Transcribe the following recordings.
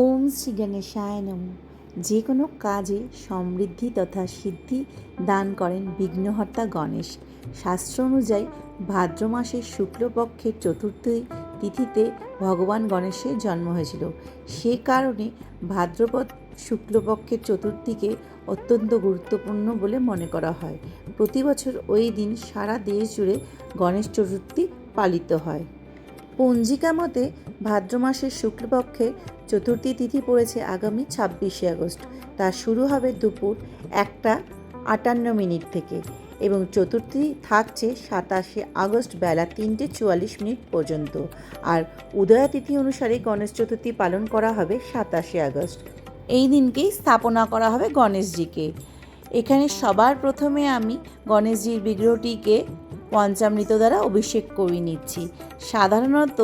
ওম শ্রী গণেশায় নম যে কোনো কাজে সমৃদ্ধি তথা সিদ্ধি দান করেন বিঘ্নহর্তা গণেশ। শাস্ত্র অনুযায়ী ভাদ্র মাসের শুক্লপক্ষের চতুর্থী তিথিতে ভগবান গণেশের জন্ম হয়েছিল। সে কারণে ভাদ্রপদ শুক্লপক্ষের চতুর্থীকে অত্যন্ত গুরুত্বপূর্ণ বলে মনে করা হয়। প্রতি বছর ওই দিন সারা দেশ জুড়ে গণেশ চতুর্থী পালিত হয়। পঞ্জিকা মতে ভাদ্র মাসের শুক্লপক্ষের চতুর্থী তিথি পড়েছে আগামী ছাব্বিশে আগস্ট। তা শুরু হবে দুপুর একটা আটান্ন মিনিট থেকে এবং চতুর্থী থাকছে সাতাশে আগস্ট বেলা তিনটে চুয়াল্লিশ মিনিট পর্যন্ত। আর উদয়া তিথি অনুসারে গণেশ চতুর্থী পালন করা হবে সাতাশে আগস্ট। এই দিনকেই স্থাপনা করা হবে গণেশজিকে। এখানে সবার প্রথমে আমি গণেশজির বিগ্রহটিকে পঞ্চামৃত দ্বারা অভিষেক করে নিচ্ছি। সাধারণত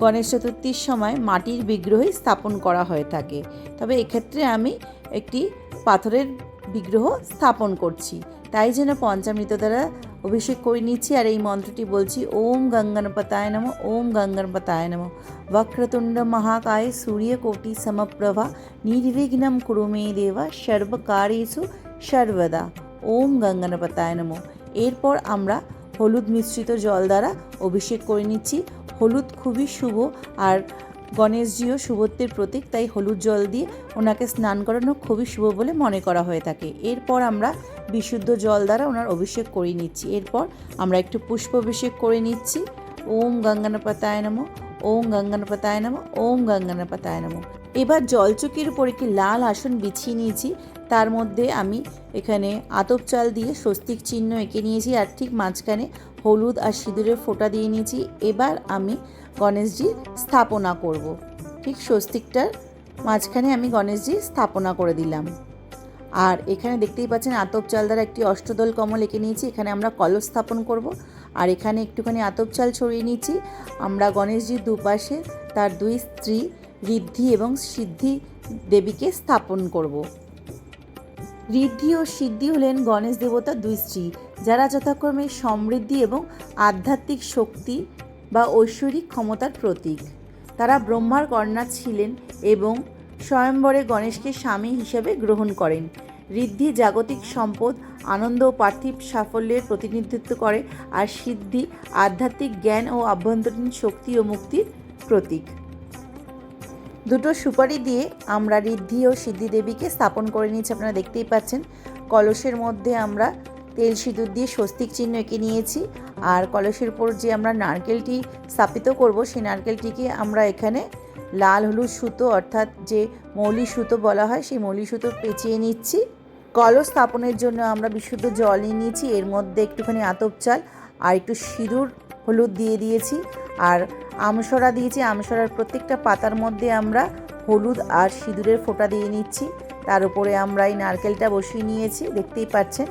গণেশ চতুর্থীর সময় মাটির বিগ্রহই স্থাপন করা হয়ে থাকে। তবে এক্ষেত্রে আমি একটি পাথরের বিগ্রহ স্থাপন করছি। তাই যেন পঞ্চামৃত দ্বারা অভিষেক করে নিচ্ছি। আর এই মন্ত্রটি বলছি, ওম গঙ্গনপতায় নম, ওম গঙ্গনপতায় নম। বক্রতুণ্ড মহাকায় সূর্যকোটি সমপ্রভা, নির্বিঘ্নম কুরু মে দেবা সর্বকার্যেষু সর্বদা। ওম গঙ্গনপতায় নম। এরপর আমরা হলুদ মিশ্রিত জল দ্বারা অভিষেক করে নিচ্ছি। হলুদ খুবই শুভ আর গণেশজিও শুভত্বের প্রতীক, তাই হলুদ জল দিয়ে ওনাকে স্নান করানো খুবই শুভ বলে মনে করা হয়ে থাকে। এরপর আমরা বিশুদ্ধ জল দ্বারা ওনার অভিষেক করে নিচ্ছি। এরপর আমরা একটু পুষ্প অভিষেক করে নিচ্ছি। ওম গঙ্গানপাতায় নম, ওম গঙ্গানপাতায় নম, ওম গঙ্গানপাতায় নম। এবার জলচকির উপর একটি লাল আসন বিছিয়ে নিয়েছি। তার মধ্যে আমি এখানে আতপ চাল দিয়ে স্বস্তিক চিহ্ন এঁকে নিয়েছি আর ঠিক মাঝখানে হলুদ আর সিঁদুরের ফোঁটা দিয়ে নিয়েছি। এবার আমি গণেশজি স্থাপনা করব। ঠিক স্বস্তিকটার মাঝখানে আমি গণেশজি স্থাপনা করে দিলাম। আর এখানে দেখতেই পাচ্ছেন আতপ চাল দ্বারা একটি অষ্টদল কমল এঁকে নিয়েছি। এখানে আমরা কলস স্থাপন করব। আর এখানে একটুখানি আতপ চাল ছড়িয়ে নিয়েছি। আমরা গণেশজির দুপাশে তার দুই স্ত্রী ঋদ্ধি এবং সিদ্ধি দেবীকে স্থাপন করব। ঋদ্ধি ও সিদ্ধি হলেন গণেশ দেবতার দুই স্ত্রী, যারা যথাক্রমে সমৃদ্ধি এবং আধ্যাত্মিক শক্তি বা ঐশ্বরিক ক্ষমতার প্রতীক। তারা ব্রহ্মার কন্যা ছিলেন এবং স্বয়ম্বরে গণেশকে স্বামী হিসেবে গ্রহণ করেন। ঋদ্ধি জাগতিক সম্পদ, আনন্দ ও পার্থিব সাফল্যের প্রতিনিধিত্ব করে আর সিদ্ধি আধ্যাত্মিক জ্ঞান ও আভ্যন্তরীণ শক্তি ও মুক্তির প্রতীক। দুটো সুপারি দিয়ে আমরা ঋদ্ধি ও সিদ্ধি দেবীকে স্থাপন করে নিয়েছি, আপনারা দেখতেই পাচ্ছেন। কলসের মধ্যে আমরা তেল সিঁদুর দিয়ে স্বস্তিক চিহ্ন এঁকে নিয়েছি আর কলসের উপর যে আমরা নারকেলটি স্থাপিত করব, সেই নারকেলটিকে আমরা এখানে লাল হলুদ সুতো অর্থাৎ যে মৌলি সুতো বলা হয়, সেই মৌলি সুতো পেঁচিয়ে নিচ্ছি। কলস স্থাপনের জন্য আমরা বিশুদ্ধ জল নিয়ে নিয়েছি, এর মধ্যে একটুখানি আতপ চাল আর একটু সিঁদুর হলুদ দিয়ে দিয়েছি। আর আমসরা দিয়েছি, আমসরার প্রত্যেকটা পাতার মধ্যে আমরা হলুদ আর সিঁদুরের ফোঁটা দিয়ে নিচ্ছি। তার উপরে আমরা এই নারকেলটা বসিয়ে নিয়েছি, দেখতেই পাচ্ছেন।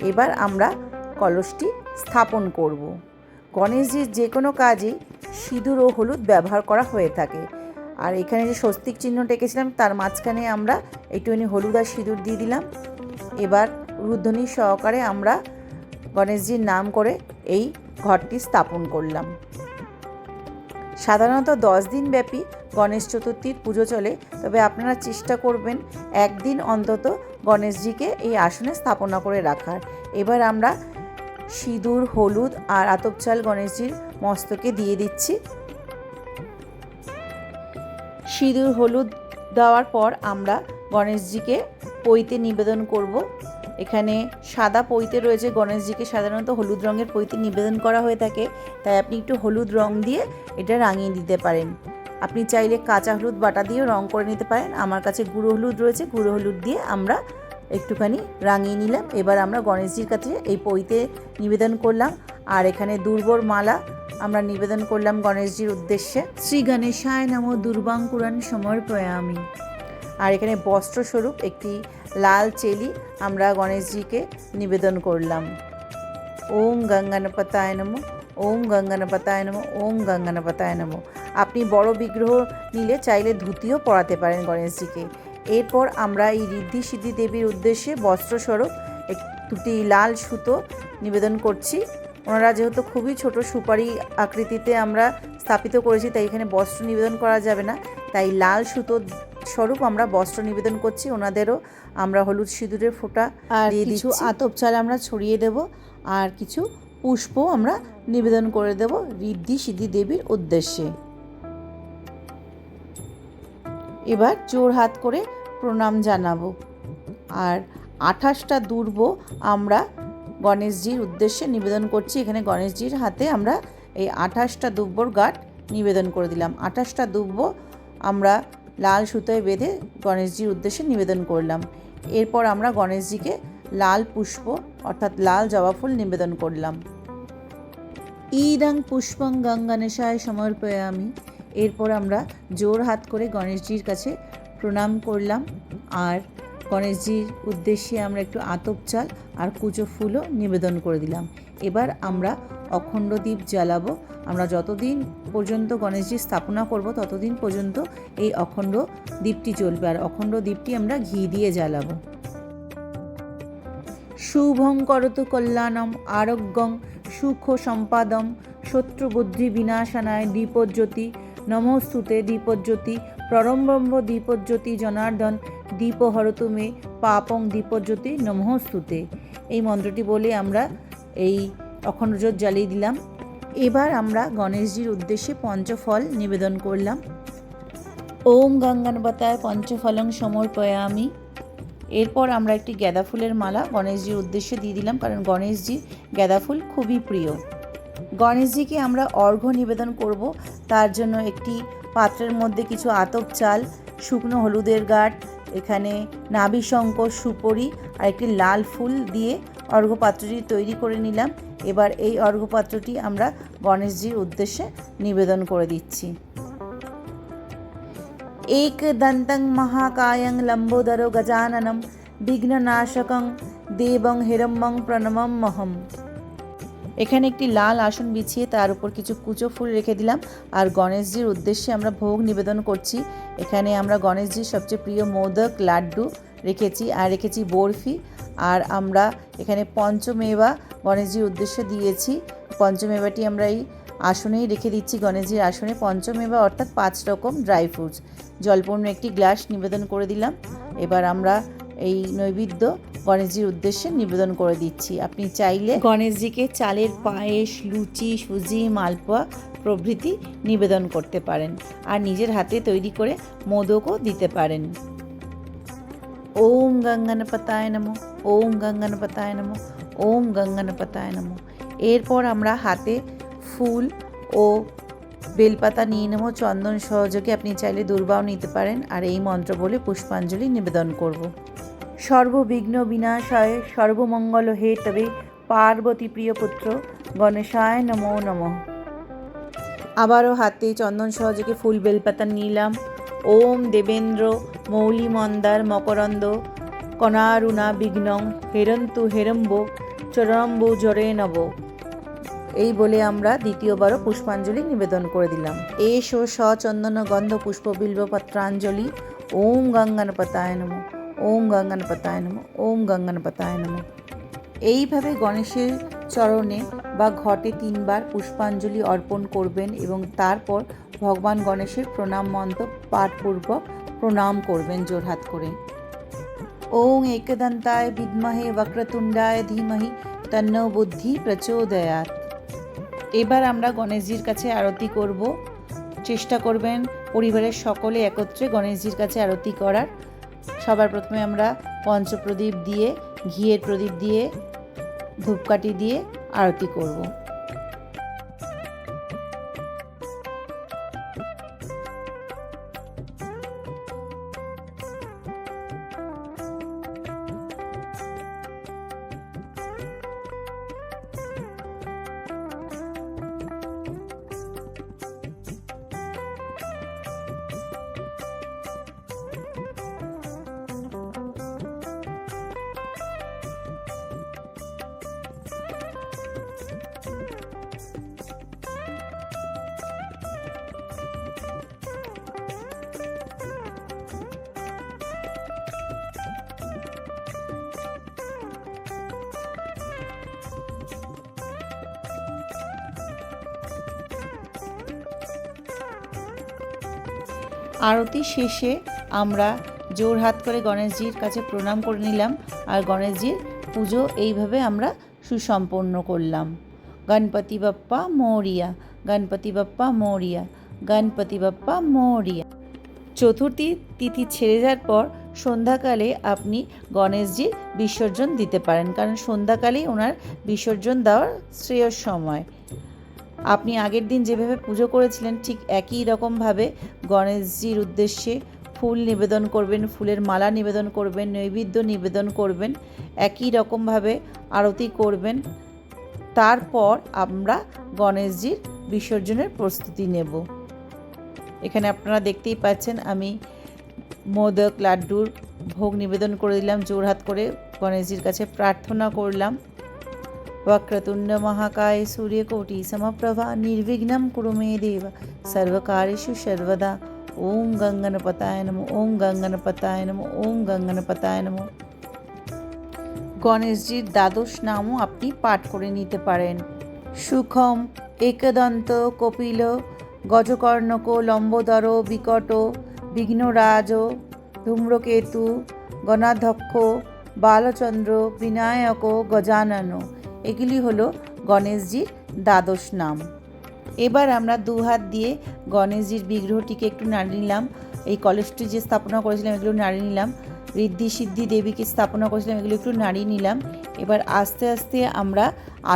এবার আমরা কলসটি স্থাপন করব। গণেশজির যে কোনো কাজে সিঁদুর ও হলুদ ব্যবহার করা হয়ে থাকে। আর এখানে যে স্বস্তিক চিহ্ন টেকেছিলাম তার মাঝখানে আমরা একটুখানি হলুদ আর সিঁদুর দিয়ে দিলাম। এবার রুদ্ধনি সহকারে আমরা গণেশজির নাম করে এই ঘরটি স্থাপন করলাম। সাধারণত দশ দিন ব্যাপী গণেশ চতুর্থীর পুজো চলে, তবে আপনারা চেষ্টা করবেন একদিন অন্তত গণেশজিকে এই আসনে স্থাপনা করে রাখার। এবার আমরা সিঁদুর, হলুদ আর আতপ চাল গণেশজির মস্তকে দিয়ে দিচ্ছি। সিঁদুর, হলুদ দেওয়ার পর আমরা গণেশজিকে পইতে নিবেদন করব। এখানে সাদা পইতে রয়েছে গণেশজিকে সাধারণত হলুদ রঙের পইতে নিবেদন করা হয়ে থাকে। তাই আপনি একটু হলুদ রং দিয়ে এটা রাঙিয়ে দিতে পারেন। আপনি চাইলে কাঁচা হলুদ বাটা দিয়েও রং করে নিতে পারেন। আমার কাছে গুঁড়ো হলুদ রয়েছে, গুঁড়ো হলুদ দিয়ে আমরা একটুখানি রাঙিয়ে নিলাম। এবার আমরা গণেশজির কাছে এই পইতে নিবেদন করলাম। আর এখানে দুর্বর মালা আমরা নিবেদন করলাম গণেশজির উদ্দেশ্যে। শ্রী গণেশায় নম দুর্বাঙ্কুরান সমর্পয়ামি। আর এখানে বস্ত্রস্বরূপ একটি লাল চেলি আমরা গণেশজিকে নিবেদন করলাম। ওম গঙ্গানপতায় নম, ওম গঙ্গানপতায় নম, ওম গঙ্গানপতায় নম। আপনি বড় বিগ্রহ নিলে চাইলে ধুতিও পরাতে পারেন গণেশজিকে। এরপর আমরা এই ঋদ্ধি সিদ্ধি দেবীর উদ্দেশ্যে বস্ত্রস্বরূপ দুটি লাল সুতো নিবেদন করছি। ওনারা যেহেতু খুবই ছোট সুপারি আকৃতিতে আমরা স্থাপিত করেছি, তাই এখানে বস্ত্র নিবেদন করা যাবে না। তাই লাল সুতো স্বরূপ আমরা বস্ত্র নিবেদন করছি ওনাদেরও আমরা হলুদ সিঁদুরের ফোঁটা আর কিছু আতপ চাল আমরা ছড়িয়ে দেব আর কিছু পুষ্প আমরা নিবেদন করে দেব ঋদ্ধি সিদ্ধি দেবীর উদ্দেশ্যে। এবার জোর হাত করে প্রণাম জানাব। আর আঠাশটা দুর্ব আমরা গণেশজির উদ্দেশ্যে নিবেদন করছি। এখানে গণেশজির হাতে আমরা এই আঠাশটা দুব্বর গাঁট নিবেদন করে দিলাম। আঠাশটা দুব্ব আমরা লাল সুতোয় বেঁধে গণেশজির উদ্দেশ্যে নিবেদন করলাম। এরপর আমরা গণেশজিকে লাল পুষ্প, অর্থাৎ লাল জবা ফুল নিবেদন করলাম। ইদং পুষ্পং গঙ্গানেশায় সমর্পয়ামি। এরপর আমরা জোর হাত করে গণেশজির কাছে প্রণাম করলাম আর গণেশজির উদ্দেশ্যে আমরা একটু আতপ চাল আর কুচো ফুলও নিবেদন করে দিলাম। এবার আমরা অখণ্ড দ্বীপ জ্বালাবো। আমরা যতদিন পর্যন্ত গণেশজি স্থাপনা করব, ততদিন পর্যন্ত এই অখণ্ড দ্বীপটি চলবে আর অখণ্ড দ্বীপটি আমরা ঘি দিয়ে জ্বালাবো। শুভং করতু কল্যাণম আরোগ্যং সুখ সম্পাদম শত্রুবুদ্ধি বিনাশানায় দীপজ্যোতি নমস্তুতে দীপজ্যোতি প্ররম্বম্ব দীপজ্যোতি জনার্দন দীপহরতু মে পাপং দীপজ্যোতি নমস্তুতে। এই মন্ত্রটি বলে আমরা এই অখণ্ড জ্যোৎ জ্বালিয়ে দিলাম। এবার আমরা গণেশজির উদ্দেশ্যে পঞ্চফল নিবেদন করলাম। ওম গঙ্গানবতায় পঞ্চফলং সমর্পয়ামি। এরপর আমরা একটি গাঁদা ফুলের মালা গণেশজির উদ্দেশ্যে দিয়ে দিলাম, কারণ গণেশজির গাঁদা ফুল খুবই প্রিয়। গণেশজিকে আমরা অর্ঘ্য নিবেদন করব। তার জন্য একটি পাত্রের মধ্যে কিছু আতপ চাল, শুকনো হলুদের গাঁট এখানে নাভিশঙ্কর সুপরি আর একটি লাল ফুল দিয়ে অর্ঘ্যপাত্রটি তৈরি করে নিলাম। এবার এই অর্ঘ্যপাত্রটি আমরা গণেশজির উদ্দেশ্যে নিবেদন করে দিচ্ছি। এক দন্তং মহাকায়ং লম্বোদর গজাননম বিঘ্ননাশকং দেবং হিরম্বং প্রণমম মহম। এখানে একটি লাল আসন বিছিয়ে তার উপর কিছু কুচো ফুল রেখে দিলাম। আর গণেশজির উদ্দেশ্যে আমরা ভোগ নিবেদন করছি। এখানে আমরা গণেশজির সবচেয়ে প্রিয় মোদক লাড্ডু রেখেছি, আর রেখেছি বরফি। আর আমরা এখানে পঞ্চমেবা গণেশজির উদ্দেশ্যে দিয়েছি। পঞ্চমেবাটি আমরা এই আসনেই রেখে দিচ্ছি, গণেশজির আসনে পঞ্চমেবা অর্থাৎ পাঁচ রকম ড্রাই ফ্রুটস। জলপূর্ণ একটি গ্লাস নিবেদন করে দিলাম। এবার আমরা এই নৈবেদ্য গণেশজির উদ্দেশ্যে নিবেদন করে দিচ্ছি। আপনি চাইলে গণেশজিকে চালের পায়েস লুচি সুজি মালপোয়া প্রভৃতি নিবেদন করতে পারেন আর নিজের হাতে তৈরি করে মোদকও দিতে পারেন। ওম গঙ্গনপতায় নমো ওম গঙ্গনপতায় নমো ওম গঙ্গনপতায় নমো। এরপর আমরা হাতে ফুল ও বেলপাতা নিয়ে নেব। চন্দন সহযোগে আপনি চাইলে দুর্বাও নিতে পারেন। আর এই মন্ত্র বলে পুষ্পাঞ্জলি নিবেদন করব। সর্ববিঘ্ন বিনাশায় সর্বমঙ্গল হে তবে পার্বতী প্রিয় পুত্র গণেশায় নমো নমঃ। আবারও হাতে চন্দন সহযোগে ফুল বেলপাতা নিলাম। ওম দেবেন্দ্র মৌলি মন্দার মকরন্দ কণারুণা বিঘ্নং হেরন্তু হেরম্ব চরম্বু জরে নব। এই বলে আমরা দ্বিতীয়বারও পুষ্পাঞ্জলি নিবেদন করে দিলাম। এসো সচন্দন গন্ধ পুষ্প বিল্ব পত্রাঞ্জলি ওম গঙ্গানপতায় নম। ওম গঙ্গানপতায় নম, ওম গঙ্গানপতায় নম। এইভাবে গণেশের চরণে বা ঘটে তিনবার পুষ্পাঞ্জলি অর্পণ করবেন এবং তারপর ভগবান গণেশের প্রণাম মন্ত্র পাঠপূর্বক প্রণাম করবেন জোরহাত করে। ওং একদন্তায় বিদ্মহে বক্রতুণ্ডায় ধীমহি তন্ন বুদ্ধি প্রচোদয়াত এবার আমরা গণেশজির কাছে আরতি করব। চেষ্টা করবেন পরিবারের সকলে একত্রে গণেশজির কাছে আরতি করার। সবার প্রথমে আমরা পঞ্চপ্রদীপ দিয়ে ঘিয়ের প্রদীপ দিয়ে ধূপকাঠি দিয়ে আরতি করব। আরতি শেষে আমরা জোর হাত করে গণেশজির কাছে প্রণাম করে নিলাম আর গণেশজির পুজো এইভাবে আমরা সুসম্পন্ন করলাম। গণপতি বাপ্পা মৌরিয়া, গণপতি বাপ্পা মৌরিয়া, গণপতি বাপ্পা মৌরিয়া। চতুর্থী তিথি ছেড়ে যাওয়ার পর সন্ধ্যাকালে আপনি গণেশজির বিসর্জন দিতে পারেন, কারণ সন্ধ্যাকালেই ওনার বিসর্জন দেওয়ার শ্রেয় সময়। আপনি আগের দিন যেভাবে পুজো করেছিলেন, ঠিক একই রকমভাবে গণেশজির উদ্দেশ্যে ফুল নিবেদন করবেন, ফুলের মালা নিবেদন করবেন, নৈবেদ্য নিবেদন করবেন, একই রকমভাবে আরতি করবেন। তারপর আমরা গণেশজির বিসর্জনের প্রস্তুতি নেব। এখানে আপনারা দেখতেই পাচ্ছেন, আমি মোদক লাড্ডুর ভোগ নিবেদন করে দিলাম, জোরহাত করে গণেশজির কাছে প্রার্থনা করলাম। वक्रतुण्ड महाकाय सूर्यकोटि समप्रभा निर्विघ्नं कुरु मे देव सर्वकार्येषु सर्वदा ॐ गङ्गनपताय नमो ॐ गङ्गनपताय नमो ॐ गङ्गनपताय नमो গণেশজির দ্বাদশ নামও আপনি পাঠ করে নিতে পারেন সুখম একদন্ত কপিল গজকর্ণক লম্বোদর বিকট বিঘ্নরাজ ধূম্রকেতু গণাধ্যক্ষ বালচন্দ্র বিনায়ক গজানন এগুলি হলো গণেশজির দ্বাদশ নাম। এবার আমরা দু হাত দিয়ে গণেশজির বিগ্রহটিকে একটু নাড়িয়ে নিলাম। এই কলেজটি যে স্থাপনা করেছিলাম এগুলো নাড়িয়ে নিলাম। ঋদ্ধি সিদ্ধি দেবীকে স্থাপনা করেছিলাম এগুলো একটু নাড়িয়ে নিলাম। এবার আস্তে আস্তে আমরা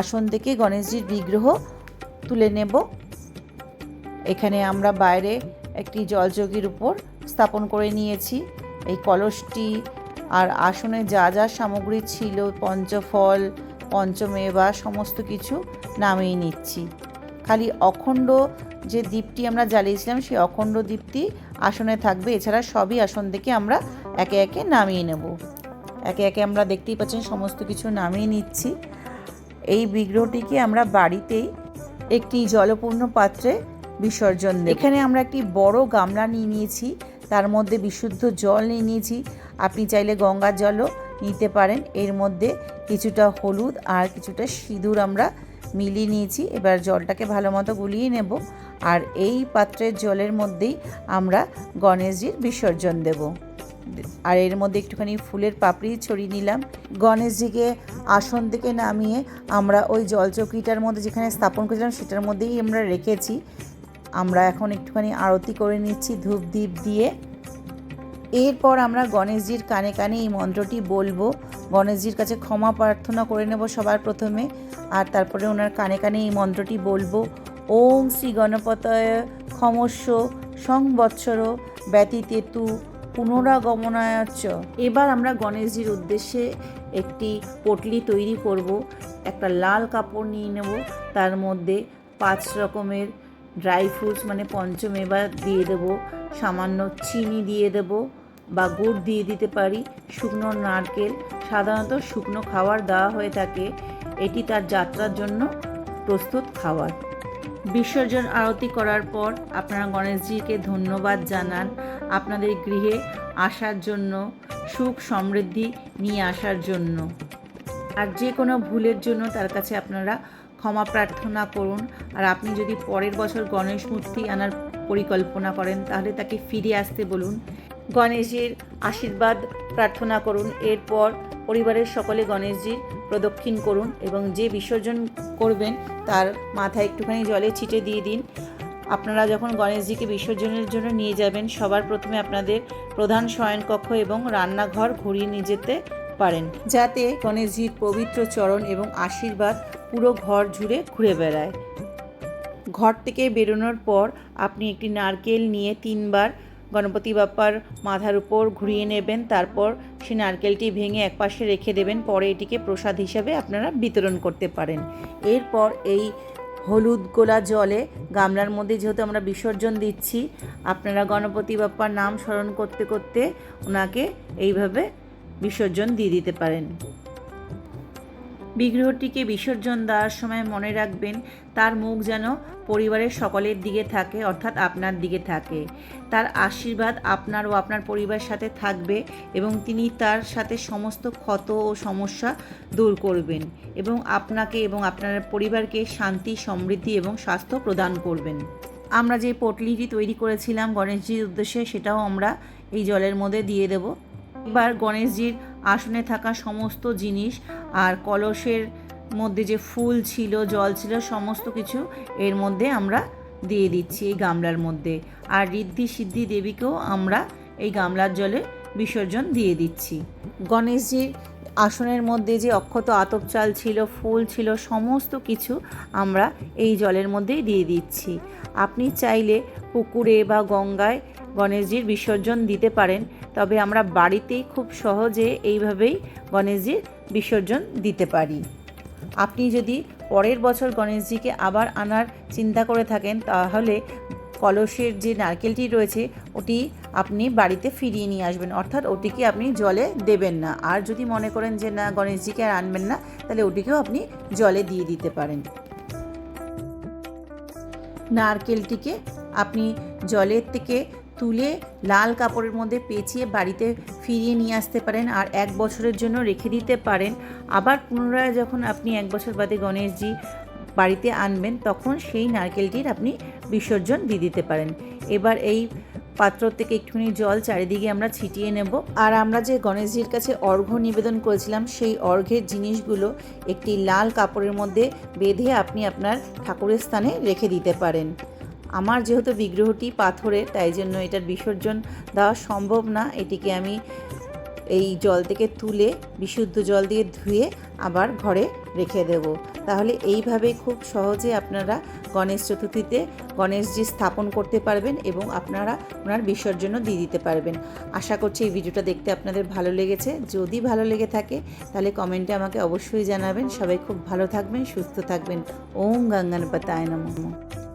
আসন থেকে গণেশজির বিগ্রহ তুলে নেব। এখানে আমরা বাইরে একটি জলযোগীর উপর স্থাপন করে নিয়েছি। এই কলসটি আর আসনে যা যা সামগ্রী ছিল, পঞ্চফল পঞ্চমেবা সমস্ত কিছু নামিয়ে নিচ্ছি। খালি অখণ্ড যে দ্বীপটি আমরা জ্বালিয়েছিলাম, সেই অখণ্ড দ্বীপটি আসনে থাকবে। এছাড়া সবই আসন থেকে আমরা একে একে নামিয়ে নেব। একে একে আমরা দেখতেই পাচ্ছেন সমস্ত কিছু নামিয়ে নিচ্ছি। এই বিগ্রহটিকে আমরা বাড়িতেই একটি জলপূর্ণ পাত্রে বিসর্জন এখানে আমরা একটি বড় গামলা নিয়ে নিয়েছি। তার মধ্যে বিশুদ্ধ জল নিয়ে নিয়েছি। আপনি চাইলে গঙ্গার জলও নিতে পারেন। এর মধ্যে কিছুটা হলুদ আর কিছুটা সিঁদুর আমরা মিলিয়ে নিয়েছি। এবার জলটাকে ভালো মতো গুলিয়ে নেব আর এই পাত্রের জলের মধ্যেই আমরা গণেশজির বিসর্জন দেব। আর এর মধ্যে একটুখানি ফুলের পাপড়ি ছড়িয়ে নিলাম। গণেশজিকে আসন থেকে নামিয়ে আমরা ওই জলচৌকিটার মধ্যে যেখানে স্থাপন করেছিলাম সেটার মধ্যেই আমরা রেখেছি। আমরা এখন একটুখানি আরতি করে নিচ্ছি ধূপ দ্বীপ দিয়ে। এরপর আমরা গণেশজির কানে কানে এই মন্ত্রটি বলব। গণেশজির কাছে ক্ষমা প্রার্থনা করে নেব সবার প্রথমে, আর তারপরে ওনার কানে কানে এই মন্ত্রটি বলব। ওম শ্রী গণপতয় ক্ষমস্য সংবৎসর ব্যতীতেতু পুনরাগমনায়চ এবার আমরা গণেশজির উদ্দেশ্যে একটি পটলি তৈরি করব, একটা লাল কাপড় নিয়ে নেব, তার মধ্যে পাঁচ রকমের ড্রাই ফ্রুটস মানে পঞ্চমেবা দিয়ে দেব, সামান্য চিনি দিয়ে দেব বা গুড় দিয়ে দিতে পারি। শুকনো নারকেল, সাধারণত শুকনো খাবার দেওয়া হয়ে থাকে। এটি তার যাত্রার জন্য প্রস্তুত খাবার বিসর্জন আরতি করার পর আপনারা গণেশজিকে ধন্যবাদ জানান। আপনাদের গৃহে আসার জন্য, সুখ সমৃদ্ধি নিয়ে আসার জন্য। আর যে কোনো ভুলের জন্য তার কাছে আপনারা ক্ষমা প্রার্থনা করুন। আর আপনি যদি পরের বছর গণেশ মূর্তি আনার পরিকল্পনা করেন, তাহলে তাকে ফিরে আসতে বলুন। গণেশের আশীর্বাদ প্রার্থনা করুন। এরপর পরিবারের সকলে গণেশজির প্রদক্ষিণ করুন এবং যে বিসর্জন করবেন তার মাথায় একটুখানি জলে ছিটে দিয়ে দিন। আপনারা যখন গণেশজিকে বিসর্জনের জন্য নিয়ে যাবেন, সবার প্রথমে আপনাদের প্রধান শয়নকক্ষ এবং রান্নাঘর ঘুরিয়ে নিয়ে যেতে পারেন, যাতে গণেশজির পবিত্র চরণ এবং আশীর্বাদ পুরো ঘর জুড়ে ঘুরে বেড়ায়। ঘর থেকে বেরোনোর পর আপনি একটি নারকেল নিয়ে তিনবার গণপতি বাপ্পার মাথার উপর ঘুরিয়ে নেবেন, তারপর সেই নারকেলটি ভেঙে একপাশে রেখে দেবেন, পরে এটিকে প্রসাদ হিসাবে আপনারা বিতরণ করতে পারেন। এরপর এই হলুদ গোলা জলে গামলার মধ্যে যেহেতু আমরা বিসর্জন দিচ্ছি, আপনারা গণপতি বাপ্পার নাম স্মরণ করতে করতে ওনাকে এইভাবে বিসর্জন দিয়ে দিতে পারেন। বিগ্রহটিকে বিসর্জন দেওয়ার সময় মনে রাখবেন, তার মুখ যেন পরিবারের সকলের দিকে থাকে, অর্থাৎ আপনার দিকে থাকে। তার আশীর্বাদ আপনার ও আপনার পরিবারের সাথে থাকবে এবং তিনি তার সাথে সমস্ত ক্ষত ও সমস্যা দূর করবেন এবং আপনাকে এবং আপনার পরিবারকে শান্তি, সমৃদ্ধি এবং স্বাস্থ্য প্রদান করবেন। আমরা যে পটলিটি তৈরি করেছিলাম গণেশজির উদ্দেশ্যে, সেটাও আমরা এই জলের মধ্যে দিয়ে দেব। এবার গণেশজির আসনে থাকা সমস্ত জিনিস আর কলসের মধ্যে যে ফুল ছিল, জল ছিল, সমস্ত কিছু এর মধ্যে আমরা দিয়ে দিচ্ছি এই গামলার মধ্যে। আর ঋদ্ধি সিদ্ধি দেবীকেও আমরা এই গামলার জলে বিসর্জন দিয়ে দিচ্ছি। গণেশজির আসনের মধ্যে যে অক্ষত আতপ চাল ছিল, ফুল ছিল, সমস্ত কিছু আমরা এই জলের মধ্যেই দিয়ে দিচ্ছি। আপনি চাইলে পুকুরে বা গঙ্গায় গণেশজির বিসর্জন দিতে পারেন, তবে আমরা বাড়িতেই খুব সহজে এইভাবেই গণেশজির বিসর্জন দিতে পারি। আপনি যদি পরের বছর গণেশজিকে আবার আনার চিন্তা করে থাকেন, তাহলে কলসের যে নারকেলটি রয়েছে, ওটি আপনি বাড়িতে ফিরিয়ে নিয়ে আসবেন। অর্থাৎ ওটিকে আপনি জলে দেবেন না। আর যদি মনে করেন যে না, গণেশজিকে আর আনবেন না, তাহলে ওটিকেও আপনি জলে দিয়ে দিতে পারেন। নারকেলটিকে আপনি জলের থেকে তুলে লাল কাপড়ের মধ্যে পেঁচিয়ে বাড়িতে ফিরিয়ে নিয়ে আসতে পারেন আর এক বছরের জন্য রেখে দিতে পারেন। আবার পুনরায় যখন আপনি এক বছর বাদে গণেশজি বাড়িতে আনবেন, তখন সেই নারকেলটির আপনি বিসর্জন দিয়ে দিতে পারেন। এবার এই পাত্র থেকে একটুখানি জল চারিদিকে আমরা ছিটিয়ে নেব। আর আমরা যে গণেশজির কাছে অর্ঘ্য নিবেদন করেছিলাম, সেই অর্ঘ্যের জিনিসগুলো একটি লাল কাপড়ের মধ্যে বেঁধে আপনি আপনার ঠাকুরের স্থানে রেখে দিতে পারেন। আমার যেহেতু বিগ্রহটি পাথরের, তাই জন্য এটার বিসর্জন দেওয়া সম্ভব না। এটিকে আমি এই জল থেকে তুলে, বিশুদ্ধ জল দিয়ে ধুয়ে আবার ঘরে রেখে দেব। তাহলে এইভাবে খুব সহজে আপনারা গণেশ চতুর্থীতে গণেশজি স্থাপন করতে পারবেন এবং আপনারা ওনার বিসর্জনও দিয়ে দিতে পারবেন। আশা করছি এই ভিডিওটা দেখতে আপনাদের ভালো লেগেছে। যদি ভালো লেগে থাকে, তাহলে কমেন্টে আমাকে অবশ্যই জানাবেন। সবাই খুব ভালো থাকবেন, সুস্থ থাকবেন। ওম গঙ্গানপতায় নমঃ।